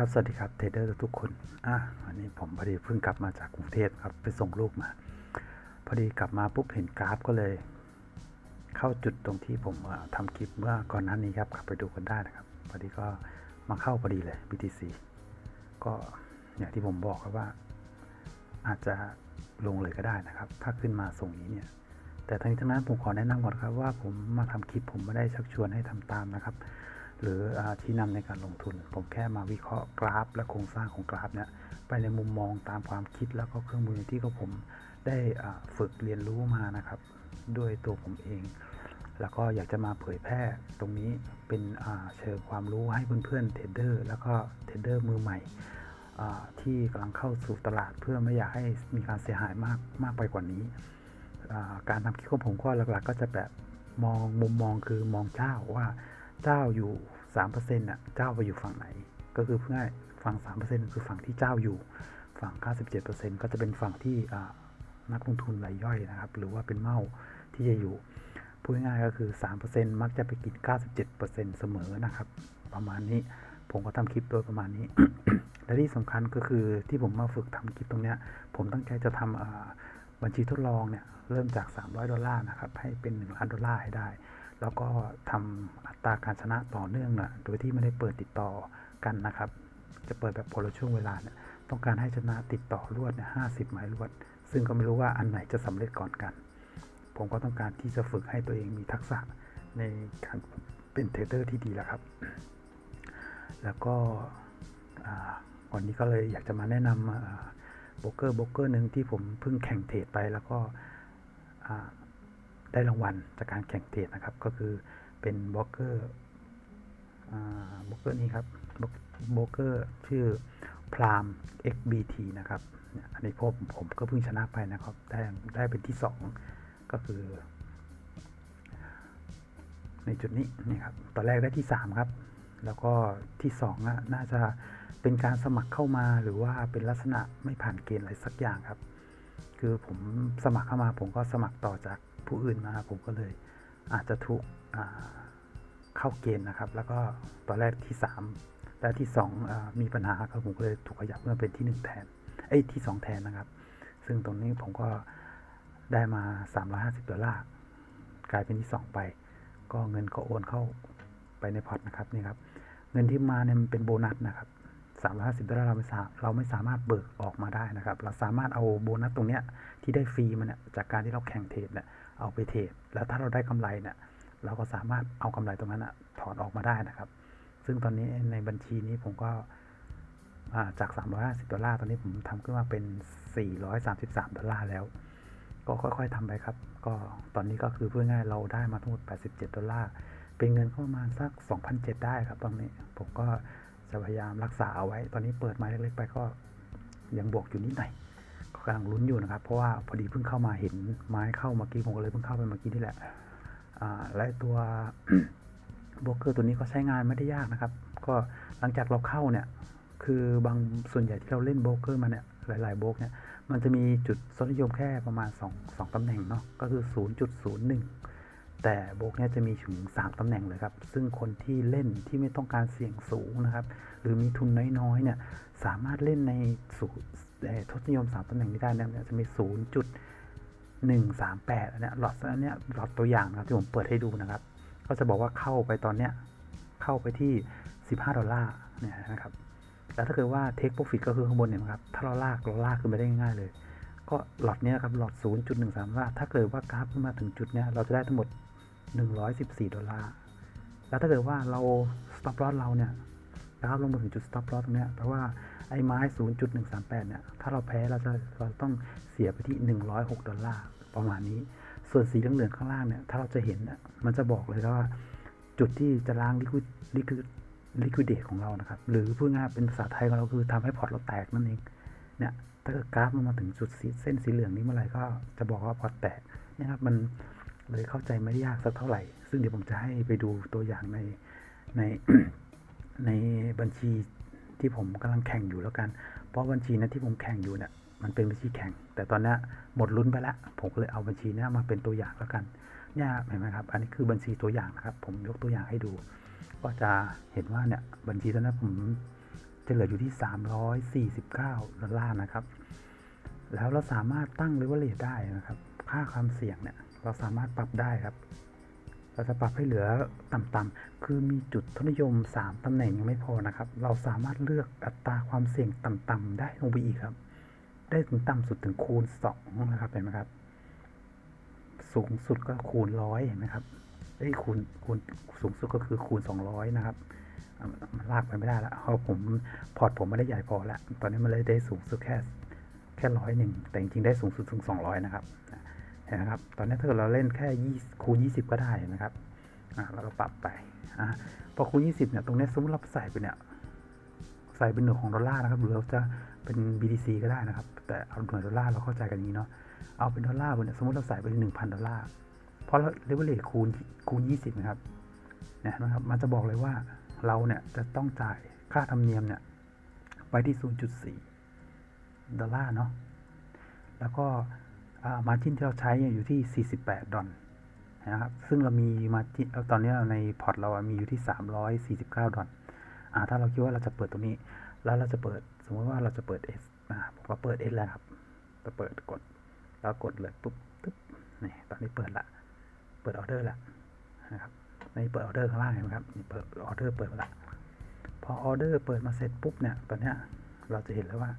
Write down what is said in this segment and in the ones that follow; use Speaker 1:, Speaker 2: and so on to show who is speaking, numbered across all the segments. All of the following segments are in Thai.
Speaker 1: ครับสวัสดีครับเทรดเดอร์ทุกคนอะวันนี้ผมพอดีเพิ่งกลับมาจากกรุงเทพครับไปส่งลูกมา พอดีกลับมาปุ๊บเห็นกราฟก็เลย เข้าจุดตรงที่ผมเอ่อทำคลิปเมื่อก่อนหน้านี้ครับกลับไปดูกันได้นะครับพอดีก็มาเข้าพอดีเลย BTC ก็อย่างที่ผมบอกครับว่า อาจจะลงเลยก็ได้นะครับ ถ้าขึ้นมาส่งนี้เนี่ย แต่ทั้งนี้ทั้งนั้นผมขอแนะนำก่อนครับว่าผมมาทำคลิปผมไม่ได้ชักชวนให้ทำตามนะครับ หรืออาชี้นำในการลงทุน ผมแค่มาวิเคราะห์กราฟ และโครงสร้างของกราฟเนี่ยไปในมุมมองตามความคิดแล้วก็เครื่องมือที่ก็ผมได้ฝึกเรียนรู้มานะครับ ด้วยตัวผมเอง แล้วก็อยากจะมาเผยแพร่ตรงนี้เป็นเชิงความรู้ให้เพื่อนๆเทรดเดอร์แล้วก็เทรดเดอร์มือใหม่ที่กำลังเข้าสู่ตลาดเพื่อไม่อยากให้มีการเสียหายมากมากไปกว่านี้ การทำคลิปของผมก็หลักๆ ก็จะแบบมองมุมมองคือมองเจ้าว่า เจ้าอยู่สามเปอร์เซ็นต์่ะเจ้าไปอยู่ฝั่งไหน ก็คือเพื่อให้ฝั่งสามเปอร์เซ็นต์คือฝั่งที่เจ้าอยู่ฝั่งเก้าสิบเจ็ดเปอร์เซ็นต์ก็จะเป็นฝั่งที่นักลงทุนรายย่อยนะครับ หรือว่าเป็นเมาที่จะอยู่พูดง่ายก็คือสามเปอร์เซ็นต์มักจะไปกินเก้าสิบเจ็ดเปอร์เซ็นต์เสมอนะครับ ประมาณนี้ผมก็ทำคลิปโดยประมาณนี้ และที่สำคัญก็คือที่ผมมาฝึกทำคลิปตรงเนี้ย ผมตั้งใจจะทำอ่าบัญชีทดลองเนี่ยเริ่มจาก 300 ดอลลาร์นะครับ ให้เป็น1ล้านดอลลาร์ให้ได้ แล้วก็ทำอัตราการชนะต่อเนื่องนะโดยที่ไม่ได้เปิดติดต่อกันนะครับ จะเปิดแบบคนละช่วงเวลาเนี่ยต้องการให้ชนะติดต่อรวดเนี่ย50หมายรวด ซึ่งก็ไม่รู้ว่าอันไหนจะสำเร็จก่อนกัน ผมก็ต้องการที่จะฝึกให้ตัวเองมีทักษะในการเป็นเทรดเดอร์ที่ดีแล้วครับ แล้วก็อ่าวันนี้ก็เลยอยากจะมาแนะนำโบรกเกอร์โบรกเกอร์หนึ่งที่ผมเพิ่งแข่งเทรดไปแล้วก็ ได้รางวัลจากการแข่งเทรดนะครับ ก็คือเป็นโบรกเกอร์อ่าโบรกเกอร์นี้ครับบรกโบรกเกอร์ชื่อพราม XBT นะครับอันนี้ผมผมก็เพิ่งชนะไปนะครับ ได้ได้เป็นที่สองก็คือ ในจุดนี้นี่ครับตอนแรกได้ที่สามครับ แล้วก็ที่สองอะน่าจะเป็นการสมัครเข้ามาหรือว่าเป็นลักษณะไม่ผ่านเกณฑ์อะไรสักอย่างครับ คือผมสมัครเข้ามาผมก็สมัครต่อจาก ผู้อื่นมา ผมก็เลยอาจจะถูกเข้าเกณฑ์นะครับ แล้วก็ตอนแรกที่สามและที่สองมีปัญหาครับผมก็เลยถูกขยับมาเป็นที่หนึ่งแทนเอ้ยที่สองแทนนะครับ ซึ่งตรงนี้ผมก็ได้มา 350ดอลลาร์กลายเป็นที่ 2 ไป ก็เงินก็โอนเข้าไปในพอร์ตนะครับนี่ครับเงินที่มาเนี่ยมันเป็นโบนัสนะครับ350ดอลลาร์เราไม่สาเราไม่สามารถเบิกออกมาได้นะครับ เราสามารถเอาโบนัสตรงเนี้ยที่ได้ฟรีมันเนี่ยจากการที่เราแข่งเทรดเนี่ย เอาไปเทรดแล้วถ้าเราได้กำไรเนี่ยเราก็สามารถเอากำไรตรงนั้นอะถอนออกมาได้นะครับ ซึ่งตอนนี้ในบัญชีนี้ผมก็อ่าจาก 350 ดอลลาร์ตอนนี้ผมทำขึ้นมาเป็น 433 ดอลลาร์แล้ว ก็ค่อยๆทำไปครับ ก็ตอนนี้ก็คือเพื่อง่ายเราได้มาทั้งหมด 87 ดอลลาร์เป็นเงินประมาณสัก 2,007ได้ครับตรงนี้ผมก็จะพยายามรักษาเอาไว้ ตอนนี้เปิดม้เล็กๆไปก็ยังบวกอยู่นิดหน่อย กำลังลุ้นอยู่นะครับ เพราะว่าพอดีเพิ่งเข้ามาเห็นไม้เข้าเมื่อกี้ผมก็เลยเพิ่งเข้าไปเมื่อกี้นี่แหละและตัวโบรกเกอร์ตัวนี้ก็ใช้งานไม่ได้ยากนะครับ ก็หลังจากเราเข้าเนี่ย คือบางส่วนใหญ่ที่เราเล่นโบรกเกอร์มาเนี่ยหลายๆโบรกเนี่ยมันจะมีจุดสนนิยมแค่ประมาณ 2 2ตำแหน่งเนาะก็คือ 0.01 แต่โบกเนี่ยจะมีถึง 3 ตำแหน่งเลยครับ ซึ่งคนที่เล่นที่ไม่ต้องการเสี่ยงสูงนะครับ หรือมีทุนน้อยๆ เนี่ย สามารถเล่นในสูทศนิยม 3 ตำแหน่งนี้ได้เนี่ยจะมี 0.138อันเนี้ยหลอดอันเนี้ยหลอดตัวอย่างนะครับที่ผมเปิดให้ดูนะครับ ก็จะบอกว่าเข้าไปตอนเนี้ย เข้าไปที่ 15 ดอลลาร์ เนี่ยนะครับ แล้วถ้าเกิดว่า take profit ก็คือข้างบนเนี่ยนะครับ ถ้าเราลากเราลากขึ้นไปได้ง่ายๆเลย ก็หลอดเนี้ยครับ หลอด 0.13ว่าถ้าเกิดว่ากราฟขึ้นมาถึงจุดเนี้ย เราจะได้ทั้งหมด 114 ดอลลาร์ แล้วถ้าเกิดว่าเรา stop loss เราเนี่ยกราฟลงมาถึงจุด stop loss ตรงเนี้ยแปลว่าไอ้ไม้ 0.138 เนี่ย ถ้าเราแพ้เราจะเราต้องเสียไปที่ 106 ดอลลาร์ประมาณนี้ ส่วนสีเหลืองๆข้างล่างเนี่ย ถ้าเราจะเห็นน่ะมันจะบอกเลยว่า จุดที่จะล้าง liquid liquid liquidate ของเรานะครับ หรือพูดง่ายเป็นภาษาไทยของเราคือทำให้พอร์ตเราแตกนั่นเอง เนี่ย ถ้าเกิดกราฟมันมาถึงจุดสีเส้นสีเหลืองนี้เมื่อไหร่ก็จะบอกว่าพอร์ตแตกนี่ยครับ มัน เลยเข้าใจไม่ได้ยากสักเท่าไหร่ ซึ่งเดี๋ยวผมจะให้ไปดูตัวอย่างในในในบัญชีที่ผมกำลังแข่งอยู่แล้วกัน เพราะบัญชีนั้นที่ผมแข่งอยู่เนี่ยมันเป็นบัญชีแข่ง แต่ตอนนี้หมดลุ้นไปแล้วผมเลยเอาบัญชีนี้มาเป็นตัวอย่างแล้วกันเนี่ยเห็นไหมครับ อันนี้คือบัญชีตัวอย่างนะครับ ผมยกตัวอย่างให้ดู ก็จะเห็นว่าเนี่ยบัญชีตอนนั้นผมจะเหลืออยู่ที่ 349ดอลลาร์นะครับ แล้วเราสามารถตั้ง leverage ได้นะครับ ค่าความเสี่ยงเนี่ย เราสามารถปรับได้ครับ เราจะปรับให้เหลือต่ำๆคือมีจุดทศนิยม 3ตำแหน่งยังไม่พอนะครับ เราสามารถเลือกอัตราความเสี่ยงต่ำๆได้ลงไปอีกครับ ได้ถึงต่ำสุดถึงคูณ2นะครับเห็นไหมครับ สูงสุดก็คูณร้อยเห็นไหมครับไอ้ยคูณคูณสูงสุดก็คือคูณ 200 นะครับ มันลากไปไม่ได้แล้วเพราะผมพอร์ตผมไม่ได้ใหญ่พอแล้วตอนนี้มันเลยได้สูงสุดแค่แค่ร้อยหนึ่งแต่จริงๆได้สูงสุดถึง 200 นะครับ นไหมครับ ตอนนี้ถ้าเกิดเราเล่นแค่20คูณ 20 ก็ได้นะครับอ่าเราก็ปรับไปอ่าพอคูณ 20เนี่ยตรงนี้สมมติเราใส่ไปเนี่ยใส่เป็นหน่วยของดอลลาร์นะครับหรือเราจะเป็น BTC ก็ได้นะครับ แต่เอาหน่วยดอลลาร์เราเข้าใจกันงนี้เนาะเอาเป็นดอลลาร์บนเนี่ยสมมติเราใส่ไปหนึ่งพันดอลลาร์เพราะเราเลเวลเลทคูณคูณ 20 นะครับเนี่ยนะครับ มันจะบอกเลยว่าเราเนี่ยจะต้องจ่ายค่าธรรมเนียมเนี่ยไว้ที่ 0.4 ดอลลาร์เนาะแล้วก็ มาจินที่เราใช้อยู่ที่ 48 ดอลนะครับ ซึ่งเรามีมาจินตอนนี้ในพอร์ตเรามีอยู่ที่ 349 ดอลอ่าถ้าเราคิดว่าเราจะเปิดตรงนี้ แล้วเราจะเปิด สมมติว่าเราจะเปิด S อ่าผมก็เปิด S แล้วครับจะเปิดกด แล้วกดเลยปุ๊บตึ๊บนี่ตอนนี้เปิดละ เปิดออเดอร์ละนะครับในเปิดออเดอร์ข้างล่างเห็นไหมครับเปิดออเดอร์เปิดมาละพอออเดอร์เปิดมาเสร็จปุ๊บเนี่ยตอนเนี้ยเราจะเห็นแล้วว่า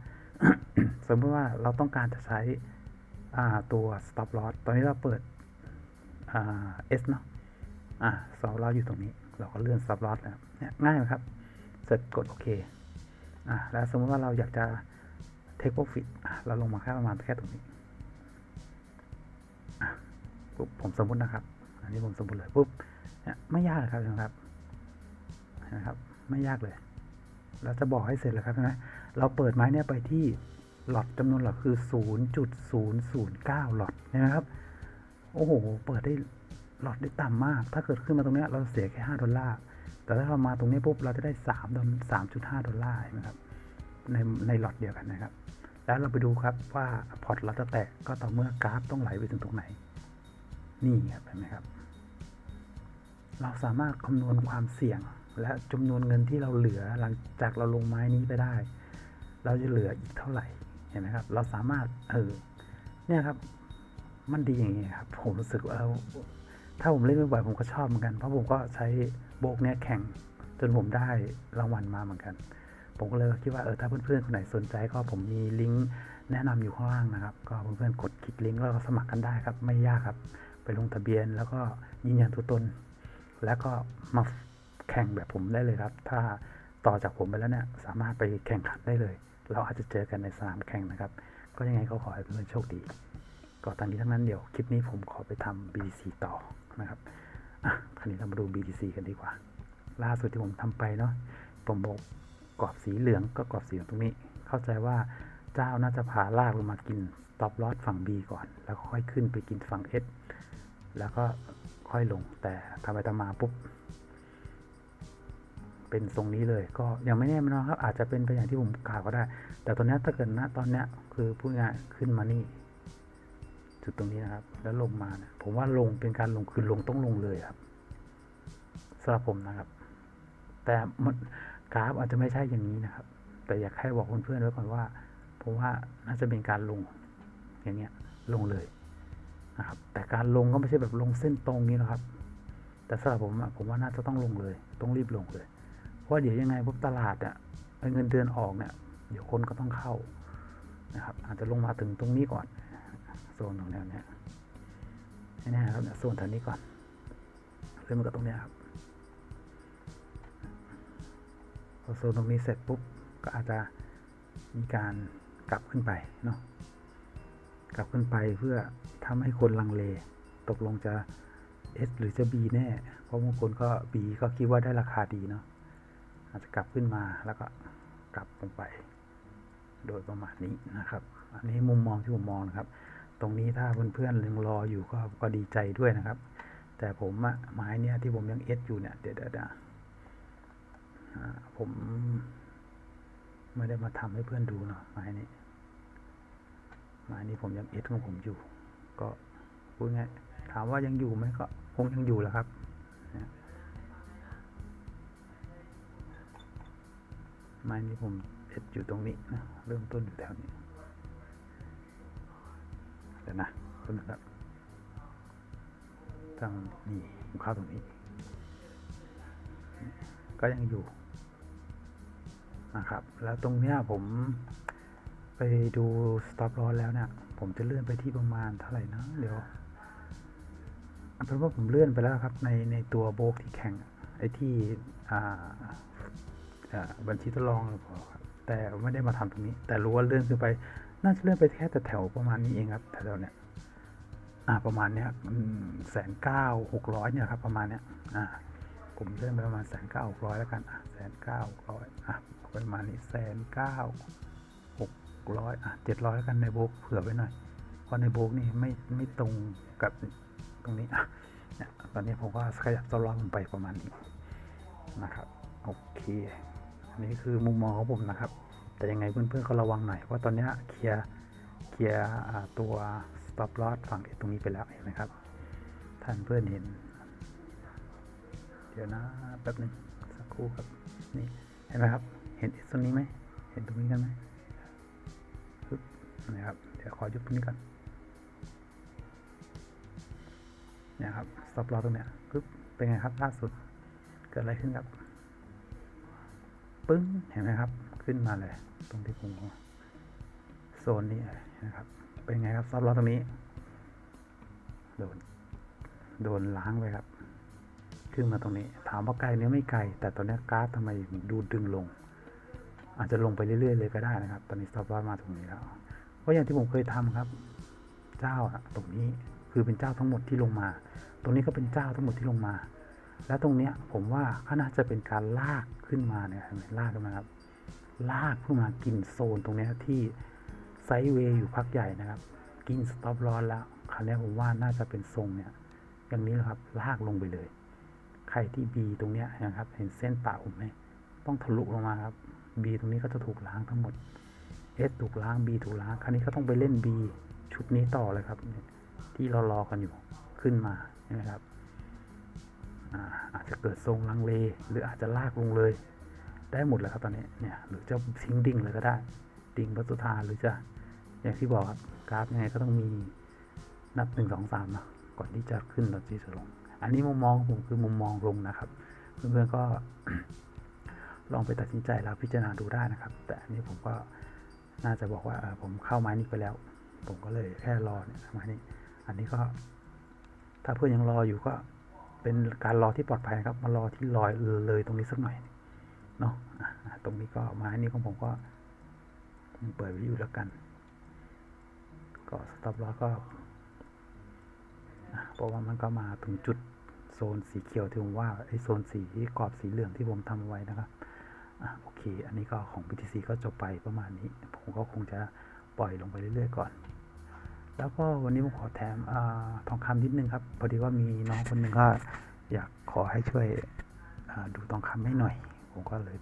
Speaker 1: สมมติว่าเราต้องการจะใช้ ตัว stop loss ตอนนี้เราเปิด S เนาะอ่า stop loss อยู่ตรงนี้ เราก็เลื่อน stop loss แล้วเนี่ยง่ายไหมครับ เสร็จกดโอเคอ่าแล้วสมมติว่าเราอยากจะ take profit เราลงมาแค่ประมาณแค่ตรงนี้ปุ๊บผมสมมตินะครับ อันนี้ผมสมมติเลยปุ๊บเนี่ยไม่ยากเลยครับนะครับนะครับ ไม่ยากเลย เราจะบอกให้เสร็จเลยครับใช่ไหมเราเปิดไม้เนี่ยไปที่ หลอดจำนวนหลอดคือ 0.009 หลอดเห็นไหมครับ โอ้โห เปิดได้หลอดได้ต่ำมาก ถ้าเกิดขึ้นมาตรงนี้เราเสียแค่ 5 ดอลลาร์ แต่ถ้าเรามาตรงนี้ปุ๊บเราจะได้3ดอล3.5 ดอลลาร์นะครับ ในในหลอดเดียวกันนะครับ แล้วเราไปดูครับว่าพอร์ตเราจะแตกก็ต่อเมื่อกราฟต้องไหลไปถึงตรงไหน นี่ครับเห็นไหมครับ เราสามารถคำนวณความเสี่ยงและจำนวนเงินที่เราเหลือหลังจากเราลงไม้นี้ไปได้ เราจะเหลืออีกเท่าไหร่ ห็นไหมครับ เราสามารถเออเนี่ยครับ มันดีอย่างนี้ครับ ผมรู้สึกว่าเราถ้าผมเล่นบ่อยผมก็ชอบเหมือนกัน เพราะผมก็ใช้โบกเนี้ยแข่งจนผมได้รางวัลมาเหมือนกัน ผมก็เลยคิดว่าเออถ้าเพื่อนๆคนไหนสนใจก็ผมมีลิงก์แนะนำอยู่ข้างล่างนะครับ ก็เพื่อนๆกดคลิกลิงก์แล้วก็สมัครกันได้ครับ ไม่ยากครับ ไปลงทะเบียนแล้วก็ยืนยันตัวตน แล้วก็มาแข่งแบบผมได้เลยครับ ถ้าต่อจากผมไปแล้วเนี่ยสามารถไปแข่งขันได้เลย เราอาจจะเจอกันในสนามแข่งนะครับ ก็ยังไงก็ขอให้เพื่อนโชคดี ก็ตอนนี้ทั้งนั้นเดี๋ยวคลิปนี้ผมขอไปทำ BTC ต่อนะครับอะคราวนี้เรามาดู BTC กันดีกว่า ล่าสุดที่ผมทำไปเนาะผมบอกกรอบสีเหลืองก็กรอบสีเหลืองตรงนี้ เข้าใจว่าเจ้าน่าจะพาลากลงมากิน stop loss ฝั่ง B ก่อน แล้วค่อยขึ้นไปกินฝั่ง S แล้วก็ค่อยลงแต่ทำไปทำมาปุ๊บ เป็นทรงนี้เลย ก็ยังไม่แน่นอนครับ อาจจะเป็นไปอย่างที่ผมกล่าวก็ได้ แต่ตอนนี้ถ้าเกิดณตอนเนี้ยคือพูดง่ายขึ้นมานี่ จุดตรงนี้นะครับ แล้วลงมานี่ยผมว่าลงเป็นการลงคือลงต้องลงเลยครับสำหรับผมนะครับ แต่มันกราฟอาจจะไม่ใช่อย่างนี้นะครับ แต่อยากให้บอกเพื่อนๆไว้ก่อนว่าผมว่าน่าจะเป็นการลงอย่างเงี้ยลงเลยนะครับ แต่การลงก็ไม่ใช่แบบลงเส้นตรงนี้นะครับ แต่สำหรับผมผมว่าน่าจะต้องลงเลย ต้องรีบลงเลย เพราะเดี๋ยวยังไงพวกตลาดอะเงินเดือนออกเนี่ยเดี๋ยวคนก็ต้องเข้านะครับ อาจจะลงมาถึงตรงนี้ก่อน โซนตรงแนวเนี้ยน่ๆครับเนี่ยโซนแถวนี้ก่อนเริ่มกับตรงเนี้ยครับพอโซนตรงนี้เสร็จปุ๊บก็อาจจะมีการกลับขึ้นไปเนาะกลับขึ้นไปเพื่อทำให้คนลังเล ตกลงจะ S หรือจะ B แน่ เพราะบางคนก็ B ก็คิดว่าได้ราคาดีเนาะ อาจจะกลับขึ้นมาแล้วก็กลับลงไป โดยประมาณนี้นะครับ อันนี้มุมมองที่ผมมองนะครับ ตรงนี้ถ้าเพื่อนๆยังรออยู่ก็ก็ดีใจด้วยนะครับ แต่ผมอะไม้เนี่ยที่ผมยังเอสอยู่เนี่ยเดี๋ยวเดี๋ยวผมไม่ได้มาทำให้เพื่อนดูเนาะไม้นี้ไม้นี้ผมยังเอสของผมอยู่ ก็พูดง่ายถามว่ายังอยู่ไหมก็คงยังอยู่แหละครับ ไม้นี้ผมเอ็ดอยู่ตรงนี้นะเริ่มต้นอยู่แถวนี้เดี๋ยวนะต้นนะครับทางนี่ผมเข้าตรงนี้ ก็ยังอยู่นะครับ แล้วตรงเนี้ยผมไปดูสต็อปลอแล้วเนี่ยผมจะเลื่อนไปที่ประมาณเท่าไหร่นะเดี๋ยวเอาเป็นว่าผมเลื่อนไปแล้วครับในในตัวโบกที่แข่งไอ้ที่อ่า บัญชีทดลองพอครับแต่ไม่ได้มาทำตรงนี้ แต่รู้ว่าเลื่อนขึ้นไป น่าจะเลื่อนไปแค่แต่แถวประมาณนี้เองครับแถวเนี้ยอ่าประมาณเนี้ยแสนเก้าหกร้อยเนี่ยครับประมาณเนี้ยอ่าผมเลื่อนไปประมาณแสนเก้าหกร้อยแล้วกันอะแสนเก้าหกร้อยอะประมาณนี้แสนเก้าหกร้อยอะเจ็ดร้อยแล้วกันในโบกเผื่อไว้หน่อยเพราะในโบกนี่ไม่ไม่ตรงกับตรงนี้อะเนี่ยตอนนี้ผมก็ขยับสล็องไปประมาณนี้นะครับโอเค อันนี้คือมุมมองของผมนะครับ แต่ยังไงเพื่อนๆก็ระวังหน่อยเพราตอนนี้เคลียร์เคลียร์ตัว stop loss ฝั่งตรงนี้ไปแล้วเห็นไหมครับ ท่านเพื่อนเห็น เดี๋ยวนะแป๊บหนึ่งสักครู่ครับนี่เห็นไหมครับ เห็นตรงนี้ไหมเห็นตรงนี้กันไหมนะครับเดี๋ยวขอยุบตรงนี้ก่อนเนี่ยครับ stop loss ตรงเนี้ยปึ๊บเป็นไงครับล่าสุดเกิดอะไรขึ้นครับ ปึ้งเห็นไหมครับ ขึ้นมาเลย ตรงที่ผมโซนนี้นะครับ เป็นไงครับ stop loss ตรงนี้ โดน โดนล้างไปครับ ขึ้นมาตรงนี้ ถามว่าไกลเนี้ยไม่ไกล แต่ตอนนี้กราฟทำไมดูดึงลง อาจจะลงไปเรื่อยๆเลยก็ได้นะครับ ตอนนี้ stop loss มาตรงนี้แล้วเพราะอย่างที่ผมเคยทำครับ เจ้าตรงนี้คือเป็นเจ้าทั้งหมดที่ลงมา ตรงนี้ก็เป็นเจ้าทั้งหมดที่ลงมา แล้วตรงเนี้ยผมว่าก็น่าจะเป็นการลากขึ้นมาเนี่ยเห็นไหมลากขึ้นมาครับลากขึ้นมากินโซนตรงเนี้ยที่ไซด์เวย์อยู่พักใหญ่นะครับ กินสต็อปลอสแล้วคราวนี้ผมว่าน่าจะเป็นทรงเนี่ยอย่างนี้นะครับลากลงไปเลย ใครที่ B ตรงเนี้ยนะครับ เห็นเส้นปะผมไหมต้องทะลุลงมาครับ B ตรงนี้ก็จะถูกล้างทั้งหมด S ถูกล้าง B ถูกล้างคราวนี้ก็ต้องไปเล่น B ชุดนี้ต่อเลยครับ ที่เรารอกันอยู่ขึ้นมาใช่ไหมครับ อาจจะเกิดทรงลังเล หรืออาจจะลากลงเลย ได้หมดเลยครับตอนนี้เนี่ยหรือจะทิ้งดิ่งเลยก็ได้ ดิ่งปัสุธาหรือจะอย่างที่บอกครับกราฟยังไงก็ต้องมีนับหนึ่งสองสามเนาะก่อนที่จะขึ้นตอนที่จะลง อันนี้มุมมองผมคือมุมมองลงนะครับเพื่อนๆก็ลองไปตัดสินใจแล้วพิจารณาดูได้นะครับ แต่อันนี้ผมก็น่าจะบอกว่าเออผมเข้าไม้นี้ไปแล้ว ผมก็เลยแค่รอเนี่ยไม้นี้ อันนี้ก็ถ้าเพื่อนยังรออยู่ก็ เป็นการรอที่ปลอดภัยครับ มารอที่ลอยเลยตรงนี้สักหน่อยเนาะตรงนี้ก็ไม้นี้ของผมก็เปิดไว้อยู่แล้วกัน ก็สต็อปแล้วก็เพราะว่ามันก็มาถึงจุดโซนสีเขียวที่ผมว่าไอโซนสีกรอบสีเหลืองที่ผมทำไว้นะครับอโอเค อันนี้ก็ของ BTC ก็จบไปประมาณนี้ ผมก็คงจะปล่อยลงไปเรื่อยๆก่อน แล้วก็วันนี้ผมขอแถมอทองคำนิดนึงครับ พอดีว่ามีน้องคนหนึ่งก็อยากขอให้ช่วยดูทองคำให้หน่อย ผมก็เลย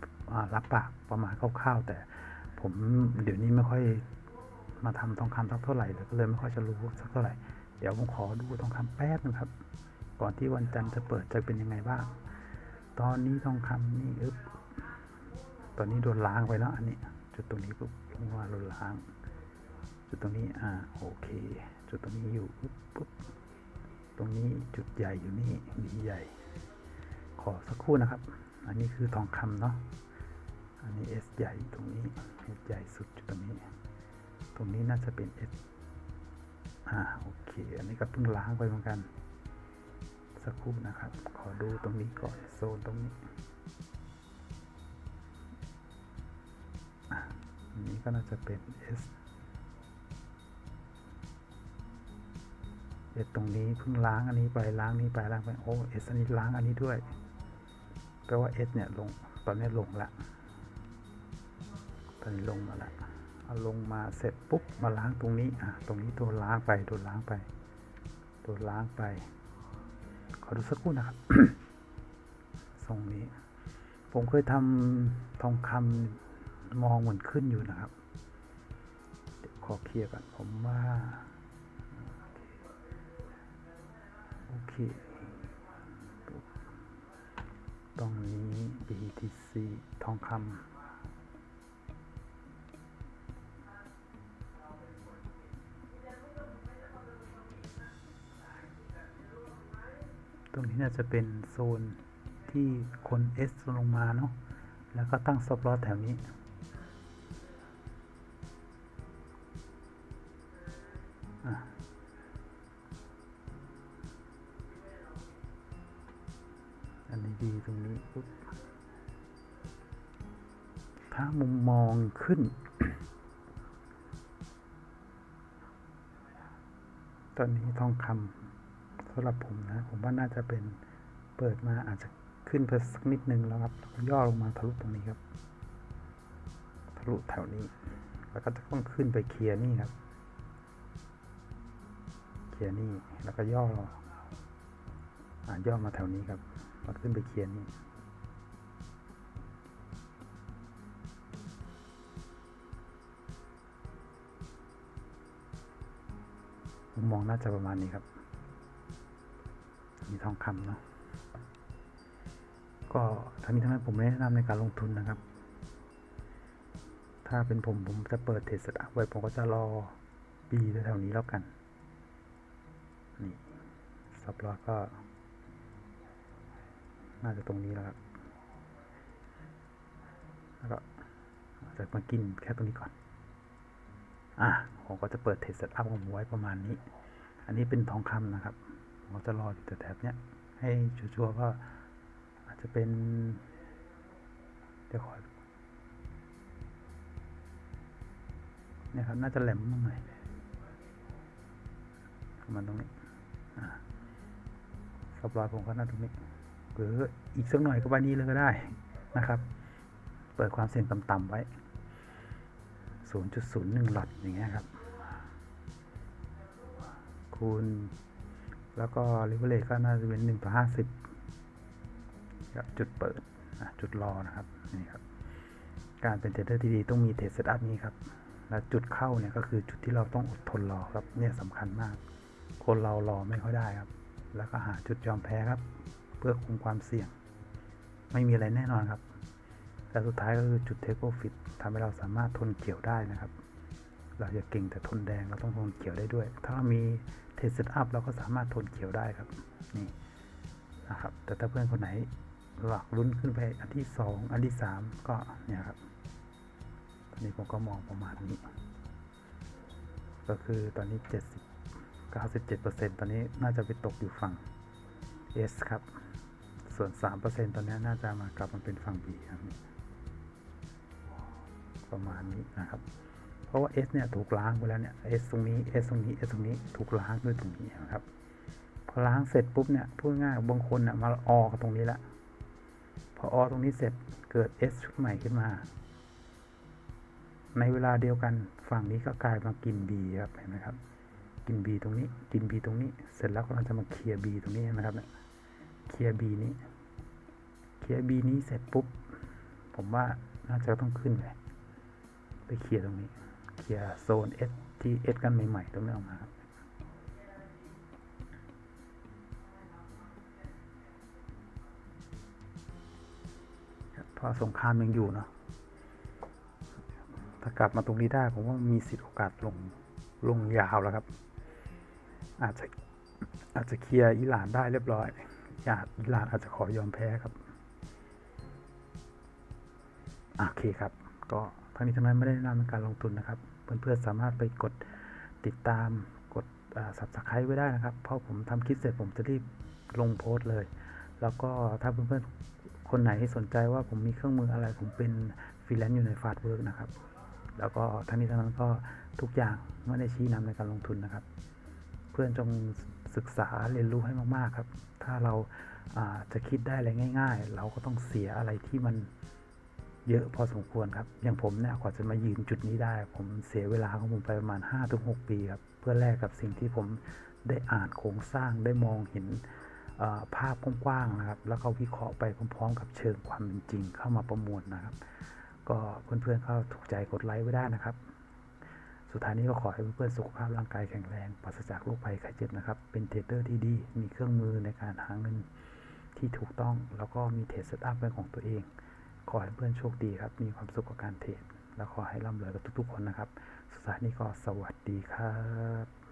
Speaker 1: รับปากประมาณคร่าวๆแต่ผมเดี๋ยวนี้ไม่ค่อยมาทำทองคำสักเท่าไหร่เลยก็เลยไม่ค่อยจะรู้สักเท่าไหร่ เดี๋ยวผมขอดูทองคำแป๊บนึงครับ ก่อนที่วันจันทร์จะเปิดจะเป็นยังไงบ้าง ตอนนี้ทองคำนี่อึ๊บตอนนี้โดนล้างไปแล้วอันนี้ จุดตรงนี้ปุ๊บผมว่าโดนล้าง จุดตรงนี้อ่าโอเค จุดตรงนี้อยู่ปุ๊บปุ๊บตรงนี้จุดใหญ่อยู่นี่ดีใหญ่ ขอสักครู่นะครับ อันนี้คือทองคำเนาะอันนี้ S ใหญ่ตรงนี้ S ใหญ่สุดจุดตรงนี้ ตรงนี้น่าจะเป็น S อ่าโอเค อันนี้ก็เพิ่งล้างไปเหมือนกัน สักครู่นะครับ ขอดูตรงนี้ก่อนโซนตรงนี้อันนี้ก็น่าจะเป็น S เอสตรงนี้เพิ่งล้างอันนี้ไปล้างนี้ไปล้างไปโอ้เอสอันนี้ล้างอันนี้ด้วยแปลว่าเอสเนี่ยลงตอนนี้ลงละตอนนี้ลงมาละเอาลงมาเสร็จปุ๊บมาล้างตรงนี้อะตรงนี้โดนล้างไปโดนล้างไปโดนล้างไป ขอดูสักครู่นะครับทรงนี้ ผมเคยทำทองคำมองเหมือนขึ้นอยู่นะครับเดี๋ยวขอเคลียร์ก่อนผมว่า อเค ตรงนี้ BTC ทองคำตรงนี้น่าจะเป็นโซนที่คน S ลงมาเนาะ แล้วก็ตั้งซับลอตแถวนี้ ทองคำสำหรับผมนะ ผมว่าน่าจะเป็นเปิดมาอาจจะขึ้นเพิ่มสักนิดนึงแล้วครับแล้วก็ย่อลงมาทะลุตรงนี้ครับ ทะลุแถวนี้ แล้วก็จะต้องขึ้นไปเคลียร์นี่ครับ เคลียร์นี่แล้วก็ย่ออ่าย่อมาแถวนี้ครับแล้วขึ้นไปเคลียร์นี่ มองน่าจะประมาณนี้ครับ มีทองคำเนาะก็ทั้งนี้ทั้งนั้นผมไม่แนะนำในการลงทุนนะครับ ถ้าเป็นผมผมจะเปิดเทรดสตาร์ไว้ผมก็จะรอปีแถวๆนี้แล้วกัน นี่ซับลอก็ น่าจะตรงนี้แล้วครับแล้วก็จะมากินแค่ตรงนี้ก่อน อะผมก็จะเปิดเทรดเซตอัพของผมไว้ประมาณนี้ อันนี้เป็นทองคำนะครับผมก็จะรออยู่แต่แถบเนี้ยให้ชัวร์ๆว่าอาจจะเป็น เดี๋ยวขอเนี่ยครับน่าจะแหลมมากหน่อยประมาณตรงนี้อ่าสับรอยผมก็น่าตรงนี้หรืออีกสักหน่อยก็ไปนี้เลยก็ได้นะครับ เปิดความเสี่ยงต่ำๆไว้ 0.01 หลอดอย่างเงี้ยครับ คูณ แล้วก็ leverage ก็น่าจะเป็น1ต่อ50ครับจุดเปิดอะจุดรอนะครับนี่ครับ การเป็นเทรดเดอร์ที่ดีต้องมีเทรดเซตอัพนี้ครับ และจุดเข้าเนี่ยก็คือจุดที่เราต้องอดทนรอครับเนี่ยสำคัญมาก คนเรารอไม่ค่อยได้ครับ แล้วก็หาจุดยอมแพ้ครับ เพื่อคุมความเสี่ยง ไม่มีอะไรแน่นอนครับ แต่สุดท้ายก็คือจุดเทคโ r ฟิตทำให้เราสามารถทนเกี่ยวได้นะครับ เราจะเก่งแต่ทนแดงเราต้องทนเกี่ยวได้ด้วย ถ้าเรามีเทสเซตอัพเราก็สามารถทนเกี่ยวได้ครับนี่นะครับ แต่ถ้าเพื่อนคนไหนหลักลุ้นขึ้นไปอันที่สองอันที่สามก็เนี่ยครับตอนนี้ผมก็มองประมาณนี้ ก็คือตอนนี้เจ็ดสิบเก้าสิบเจ็ดเปอร์เซ็นตอนนี้น่าจะไปตกอยู่ฝั่ง S ครับ ส่วน 3%ตอนนี้น่าจะมากลับมาเป็นฝั่ง B ครับ ประมาณนี้นะครับ เพราะว่า S เนี่ยถูกล้างไปแล้วเนี่ย S ตรงนี้ S ตรงนี้ S ตรงนี้ถูกล้างด้วยตรงนี้นะครับ พอล้างเสร็จปุ๊บเนี่ยพูดง่ายบางคนเนี่ยมาออกับตรงนี้ละพอออตรงนี้เสร็จเกิด S ชุดใหม่ขึ้นมา ในเวลาเดียวกันฝั่งนี้ก็กลายมากิน B ครับเห็นไหมครับกิน B ตรงนี้กิน B ตรงนี้ เสร็จแล้วก็จะมาเคลียร์ B ตรงนี้นะครับเนี่ยเคลียร์ B นี้เคลียร์ B นี้เสร็จปุ๊บ ผมว่าน่าจะต้องขึ้นไป ไปเคลียร์ตรงนี้ เคลียร์โซน S ที่ S กันใหม่ๆตรงนี้ออกมาครับเพราะสงครามยังอยู่เนาะ ถ้ากลับมาตรงนี้ได้ผมว่ามีสิทธิ์โอกาสลงลงยาวแล้วครับ อาจจะอาจจะเคลียร์อิหร่านได้เรียบร้อยญาอิหร่านอาจจะขอยอมแพ้ครับ โอเคครับก็ ทั้งนี้ทั้งนั้นไม่ได้แนะนำในการลงทุนนะครับ เพื่อนๆสามารถไปกดติดตามกดสับสไครต์ไว้ได้นะครับ เพราะผมทำคลิปเสร็จผมจะรีบลงโพสต์เลย แล้วก็ถ้าเพื่อนๆคนไหนสนใจว่าผมมีเครื่องมืออะไรผมเป็นฟรีแลนซ์อยู่ในฟาสเวิร์กนะครับ แล้วก็ทั้งนี้ทั้งนั้นก็ทุกอย่างไม่ได้ชี้นำในการลงทุนนะครับ เพื่อนจงศึกษาเรียนรู้ให้มากๆครับ ถ้าเราจะคิดได้อะไรง่าย ๆ เราก็ต้องเสียอะไรที่มัน เยอะพอสมควรครับ อย่างผมเนี่ยกว่าจะมายืนจุดนี้ได้ ผมเสียเวลาของผมไปประมาณ 5-6 ปีครับ เพื่อแลกกับสิ่งที่ผมได้อ่านโครงสร้างได้มองเห็นภาพกว้างๆนะครับ แล้วก็วิเคราะห์ไปพร้อมๆ กับเชิงความเป็นจริงเข้ามาประมวลนะครับ ก็เพื่อนๆเข้าถูกใจกดไลค์ไว้ได้นะครับ สุดท้ายนี้ก็ขอให้เพื่อนๆสุขภาพร่างกายแข็งแรงปราศจากโรคภัยไข้เจ็บนะครับ เป็นเทรดเดอร์ที่ดี มีเครื่องมือในการหาเงินที่ถูกต้อง แล้วก็มีเทรดเซตอัพเป็นของตัวเอง ขอให้เพื่อนโชคดีครับ มีความสุขกับการเทรดและขอให้ร่ำรวยกับทุกๆคนนะครับ สุดท้ายนี้ก็สวัสดีครับ